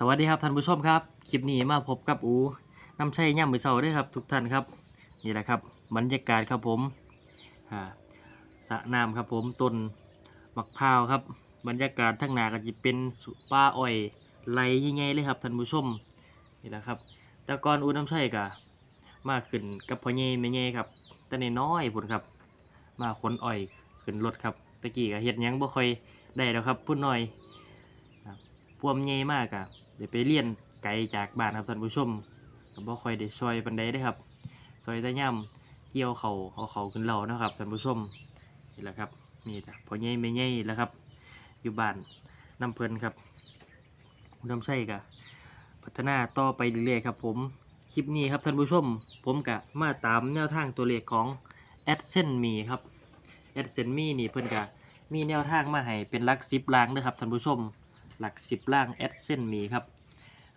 สวัสดีครับท่านผู้ชมครับ คลิปนี้มาพบกับอูน้ำชัยย่ำมือเสาด้วยครับ ทุกท่านครับ นี่แหละครับบรรยากาศครับผมสระน้ำครับผมต้นมะพร้าวครับ บรรยากาศทั้งหนาก็จะเป็นป่าอ้อยไหลยังไงเลยครับท่านผู้ชมนี่แหละครับแต่ก่อนอูน้ำชัยก็มาขึ้นกับพ่อเย่แม่เย่ครับแต่ในน้อยๆพุ่นครับ มาขนอ้อยขึ้นรถครับตะกี้ก็เฮ็ดยังบ่ค่อยได้แล้วครับพุ่นน้อยพวมใหญ่มากอะ เดี๋ยวไปเรียนไกลจากบ้านครับท่านผู้ชมก็บ่ค่อยได้ช่วยปันใดได้ครับช่วยต่ย่ำเกี่ยวเขาเอาเขาขึ้นเรานะครับท่านผู้ชมนี่แหละครับนี่จ้ะพอใหญ่ไม่ใหญ่แล้วครับ อยู่บ้านน้ำเพลินครับน้ำใส่กะพัฒนาต่อไปเรื่อยๆครับ ผมคลิปนี้ครับท่านผู้ชม ผมกะมาตามแนวทางตัวเลขของแอดเซนมีครับแอดเซนมีนี่เพิ่นกะมีแนวทางมาให้เป็นลักสิบล้างเด้อครับท่านผู้ชม หลักสิบล่างแอดเส้นมีครับ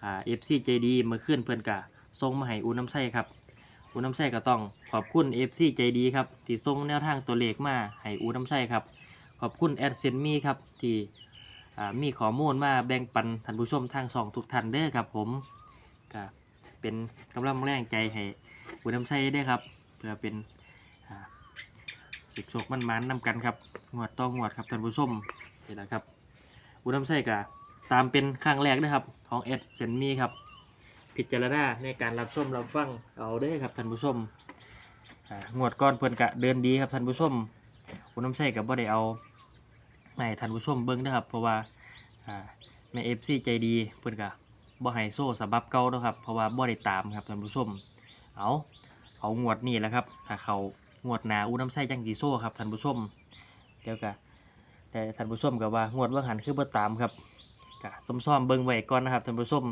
อ่า FC ใจดีเมื่อคืนเพื่อนกะส่งมาให้อูน้ำไส้ครับอูน้ำไส้ก็ต้องขอบคุณ FC ใจดีครับที่ส่งแนวทางตัวเลขมาให้อูน้ำไส้ครับขอบคุณแอดเซนมีครับที่มีข้อมูลมาแบ่งปันท่านผู้ชมทางสองทุกท่านเด้อครับผมก็เป็นกำลังแรงใจให้อูน้ำไส้ได้ครับเพื่อเป็นสิบโชคมันมันนำกันครับงวดต่องวดครับท่านผู้ชมนี่แหละครับ อุดมไส้กะตามเป็นครั้งแรกนะครับ ของเอ็ดเซนมีครับ พิจารณาในการรับชมรับฟังเอาเด้ครับท่านผู้ชมงวดก้อนเพิ่อนกะเดินดีครับท่านผู้ชมอุดมไส้กับบ่ได้เอาให้ท่านผู้ชมเบิ่งนะครับ เพราะว่าแม่เอฟซีใจดีเพิ่อนกะบ่ให้โซ่สบับเก่านะครับ เพราะว่าบ่ได้ตามครับท่านผู้ชม เอาเอางวดนี้แหละครับ ถ้าเขางวดหนาอุดมไส้จังสีโซ่ครับท่านผู้ชมเดี๋ยวกะ แต่ท่านผู้ชมกับว่างวดว่าหันคือบ่ตามครับกะซ้อมๆเบิ่งไว้ก่อนนะครับท่านผู้ชม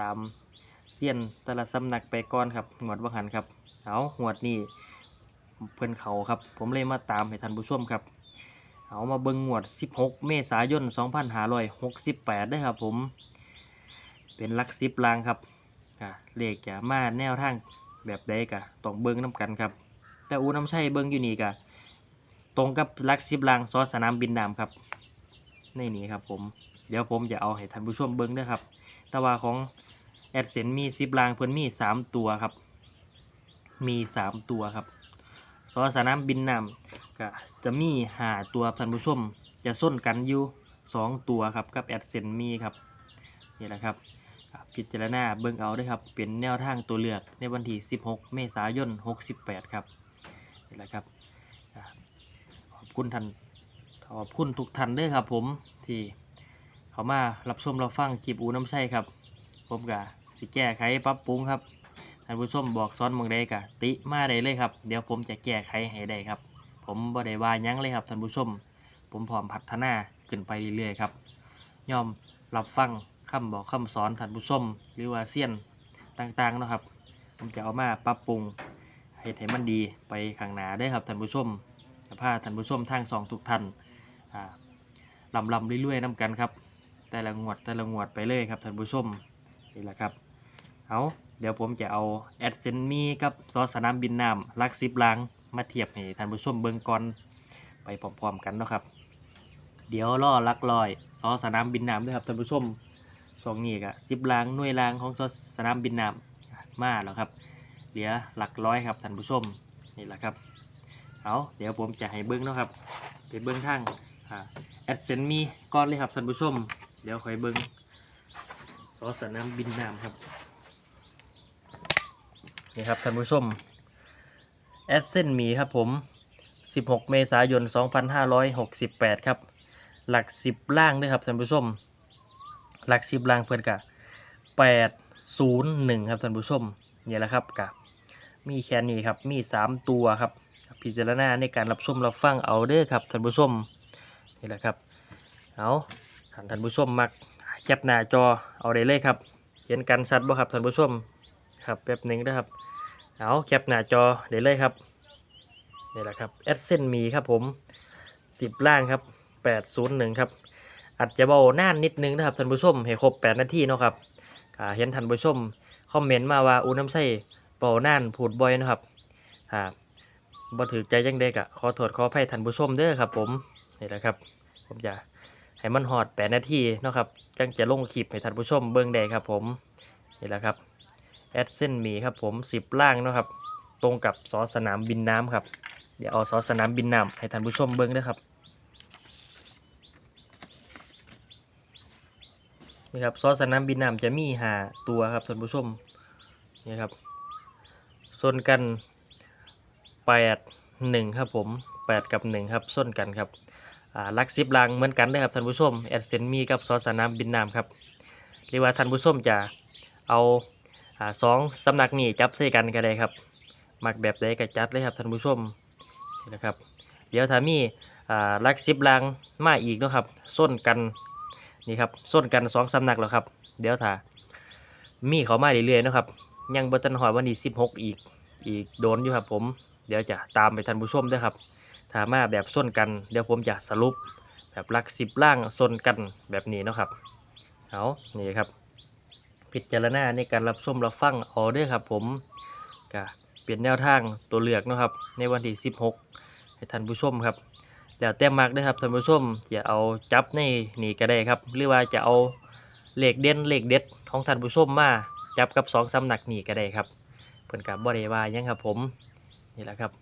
ตามเสี้ยนแต่ละสำนักไปก่อนครับงวดว่าหันครับเอางวดนี้เพิ่อนเขาครับ ผมเลยมาตามให้ท่านผู้ชมครับเอามาเบิ่งงวด 16 เมษายน 2568ได้ครับผม เป็นลักสิบลางครับเลขจะมาแนวทางแบบใดกะต้องเบิ่งน้กันครับ แต่อูน้ำใช่เบิ่งอยู่นี่กะ รงกับลักซิบลางซอสสนามบินน้ำครับในนี้ครับผมเดี๋ยวผมจะเอาให้ท่านผู้ชมเบิ้งด้วยครับแต่ว่าของแอดเซนมีซิบลางเพิ่นมีสามตัวครับ มีสามตัวครับซอสสนามบินน้ำก็จะมีหาตัวท่านผู้ชมจะส้นกันอยู่สองตัวครับกับแอดเซนมีครับนี่แหละครับพิจารณาเบิ้งเอาด้วยครับ เป็นแนวทางตัวเลือกในวันที่ 16 เมษายน 68 ครับนี่แหละครับ คุณท่านขอบคุณทุกท่านด้วยครับ ผมที่เขามารับชมเรับฟังคลิปอูน้ำใช่ครับ ผมกะสิแก้ไขปรับปรุงครับท่านผู้ชมบอกซ้อนเมืองใดกะติมาได้เลยครับ เดี๋ยวผมจะแก้ไขให้ได้ครับ ผมบ่ได้ว่ายั้งเลยครับท่านผู้ชม ผมพร้อมพัฒนาขึ้นไปเรื่อยๆครับยอมรับฟังคำบอกคำสอนท่านผู้ชมหรือว่าเสี้ยนต่างๆนะครับ ผมจะเอามาปรับปรุงให้ให้มันดีไปข้างหน้าได้ครับท่านผู้ชม จะพาท่านผู้ชมทางสองทุกท่านลำลำเรื่อยๆน้ำกันครับ แต่ละงวดแต่ละงวดไปเลยครับท่านผู้ชมนี่แหละครับเอาเดี๋ยวผมจะเอาแอดเซนมีกับซอสสนามบินน้ำลักซิบลางมาเทียบให้ท่านผู้ชมเบิ่งก่อนไปพร้อมๆกันเนาะครับ เดี๋ยวล่อลักลอยซอสสนามบินน้ำด้วยครับท่านผู้ชมสองนี่กะซิบลางหน่วยลางของซอสสนามบินน้ำมาแล้วครับ เหลือหลักร้อยครับท่านผู้ชมนี่แหละครับ เอาเดี๋ยวผมจะให้เบิ้งเนาะครับไปเบิ้งทางแอดเซนมีก้อนเลยครับท่านผู้ชม เดี๋ยวคอยเบิ้งซอสสนามบินน้ำครับนี่ครับท่านผู้ชมแอดเซนมีครับผม 16 เมษายน 2568 ครับ หลัก 10 ล่างด้วยครับท่านผู้ชม หลัก 10 ล่างเพื่อนกะ801 ครับท่านผู้ชมนี่แหละครับกะมีแค่นี้ครับมี 3 ตัวครับ พิจารณาในการรับชมรับฟังเอาเด้อครับท่านผู้ชมนี่แหละครับเอาท่านท่านผู้ชมมักแคปหน้าจอเอาได้เลยครับเห็นกันชัดบ่ครับท่านผู้ชมครับแป๊บหนึ่งนะครับเอาแคปหน้าจอได้เลยครับนี่แหละครับแอดเส้นมีครับผม10ล่างครับ801ครับอาจจะเบาหน้านนิดนึงนะครับท่านผู้ชมให้ครบ 8 นาทีเนาะครับเห็นท่านผู้ชมคอมเมนต์มาว่าอูน้ำใส่เบาหน้านพูดบ่อยนะครับ บ่ถือใจยังเด็กอะขอโทษขออภัยท่านผู้ชมเด้อครับผมนี่แหละครับ ผมจะให้มันฮอด8นาทีเนาะครับจังจะลงคลิปให้ท่านผู้ชมเบิ่งได้ครับผมนี่แหละครับแอดเส้นหมีครับผม10ล่างเนาะครับตรงกับซอสนามบินน้ำครับเดี๋ยวเอาซอสนามบินน้ำให้ท่านผู้ชมเบิ่งด้วยครับนี่ครับซอสนามบินน้ำจะมีหาตัวครับท่านผู้ชมนี่ครับส่วนกัน แปดหนึ่งครับผมแปดกับหนึ่งครับส่วนกันครับลักซิบลางเหมือนกันเลยครับท่านผู้ชมแอดเซนมีกับซอสนามบินน้ำครับเรียกว่าท่านผู้ชมจะเอาสองสำนักนี้จับใส่กันก็ได้ครับมักแบบใดก็จัดเลยครับท่านผู้ชมนี่นะครับ เดี๋ยวถ้ามี่ลักซิบลางมาอีกนะครับส้นกันนี่ครับส้นกันสองสำนักแล้วครับ เดี๋ยวถ้ามีเขามาเรื่อยๆนะครับยังบตันหอยวันที่สิบหกอีกอีกโดนอยู่ครับผม เดี๋ยวจะตามไปท่านผู้ชมด้วยครับถามาแบบส้นกัน เดี๋ยวผมจะสรุปแบบลักสิบล่างส้นกันแบบนี้เนาะครับเอานี่ครับ พิจารณาในการรับชมรับฟังเอเด้วยครับ ผมก็เปลี่ยนแนวทางตัวเลือกนะครับ ในวันที่ 16 ให้ท่านผู้ชมครับแล้วแต่มักด้วยครับท่านผู้ชมจะเอาจับในนี่ก็ได้ครับ หรือว่าจะเอาเหลขเด่นเหลขเด็ดของท่านผู้ชมมาจับกับสองสำนักนี่ก็ได้ครับเพิ่นกับบ่ได้ว่าหยังครับผม นี่แหละครับ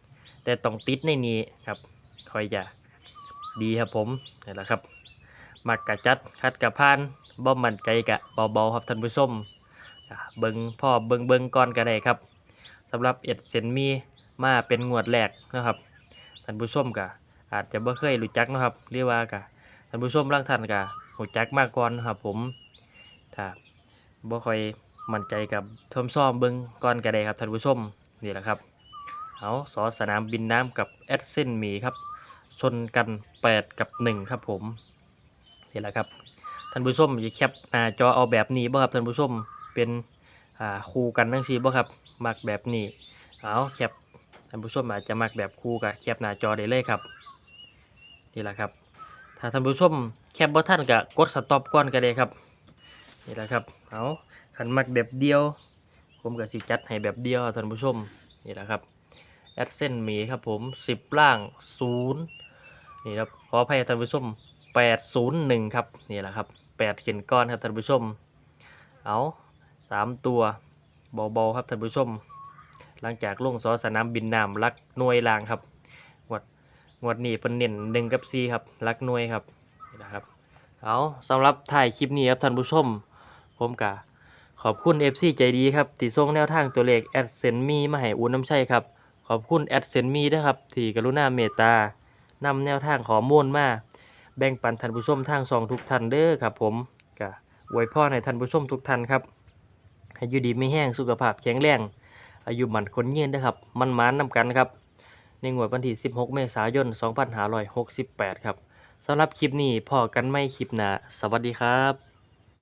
แต่ต้องติดในนี้ครับคอยจะดีครับผมนี่แหละครับ มักกะจัดคัดกะพานบ่มั่นใจกะเบาๆครับท่านผู้ชมเบิงพ่อเบิงเบิงก่อนก็ได้ครับสำหรับเอ็ดเซนมีมาเป็นงวดแรกนะครับท่านผู้ชมก็อาจจะบ่เคยรู้จักนะครับเรียกว่ากะท่านผู้ชมร่างท่านก็รู้จักมากก่อนครับผมถ้าบ่ค่อยมั่นใจกับทมซ้อมเบิงก่อนก็ได้ครับท่านผู้ชมนี่แหละครับ เอาสอสนามบินน้ำกับแอดเซนมีครับชนกัน 8 กับ 1 ครับผมนี่แหละครับท่านผู้ชมอย่าแคปหน้าจอเอาแบบนี้บ่ครับท่านผู้ชมเป็นคู่กันทั้งสี่บ่ครับมักแบบนี้เอาแคปท่านผู้ชมอาจจะมักแบบคู่กับแคปหน้าจอได้เลยครับนี่แหละครับ ถ้าท่านผู้ชมแคปบ่ท่านก็กดสต็อปก่อนก็ได้ครับนี่แหละครับเอาขันมักแบบเดียว ผมก็สิจัดให้แบบเดียวท่านผู้ชมนี่แหละครับ แอดเส้นมีครับผม10ล่าง0นี่ครับขออภัยท่านผู้ชม801ครับนี่แหละครับ8เขียนก้อนครับท่านผู้ชม เอาสามตัวเบาๆครับท่านผู้ชม หลังจากลงซอสนามบินน้ำลักหน่วยลางครับงวดงวดนี้เพิ่นเน้นหนึ่งกับสี่ครับลักหน่วยครับนี่นะครับเอาสำหรับถ่ายคลิปนี้ครับท่านผู้ชม ผมกะขอบคุณ FC ใจดีครับที่ส่งแนวทางตัวเลขแอดเซนมีมาให้อูน้ำชัยครับ ขอบคุณแอดเซนมีด้วยครับที่กรุณาเมตตานำแนวทางขอมูลมาแบ่งปันท่านผู้ชมทางสองทุกท่านเด้อครับ ผมกะอวยพรให้ท่านผู้ชมทุกท่านครับให้อยู่ดีไม่แห้งสุขภาพแข็งแรง อายุหมันคนยืนนะครับ มันมานนำกันครับ ในงวดวันที่ 16 เมษายน 2568 ครับสำหรับคลิปนี้พอกันไม่คลิปหนาสวัสดีครับ